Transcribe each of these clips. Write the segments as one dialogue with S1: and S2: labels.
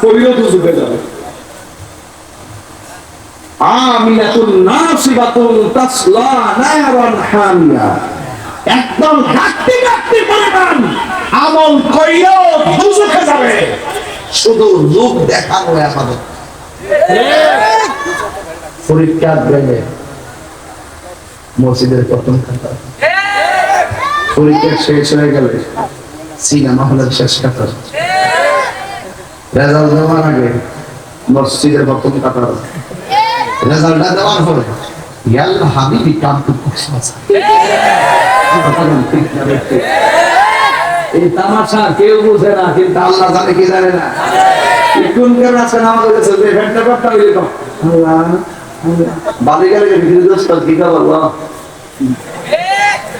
S1: শরীরও তো ঝুঁকে যাবে। একদম ঘাটতি পরিমাণ আমল যাবে। শুধু লোক দেখানো আপাতত। পরীক্ষা দেবে মসজিদের প্রথম খাতা। পরীক্ষা শেষ হয়ে গেলে সিনেমা হলের শেষ খাতা। রেজাল্ট দেওয়ার আগে মসজিদের প্রথম কাতার রেজাল্টটা দেওয়ার পরে ইয়াল্লা হাবিবি কাম তো এই তামাশা কেউ বুঝে না, কিন্তু আল্লাহ জানে কি জানে না। কোন কেন আছে নামাজ হয়েছে যে ঘণ্টা করতে হইলে আল্লাহ বাড়ি গেলে কি খবর বল?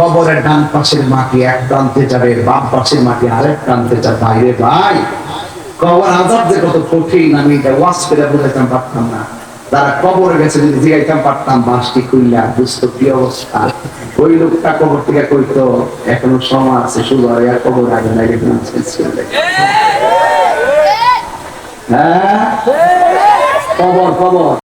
S1: কবরের ডান পাশের মাটি এক প্রান্তে যাবে, বাম পাশের মাটি আরেক প্রান্তে যাবে। বাইরে ভাই, কবর আজাব যে কত কঠিন, আমি এটা ওয়াশ করে বোঝাইতাম পারতাম না। তারা কবরে গেছে, যদি জিগাইতাম পারতাম বাঁশটি খুললা বুঝতো কি অবস্থা। ওই লোকটা কবর থেকে কইতো, এখনও সময় আছে, শুধু আর কবর আগে লাগে হ্যাঁ? কবর কবর।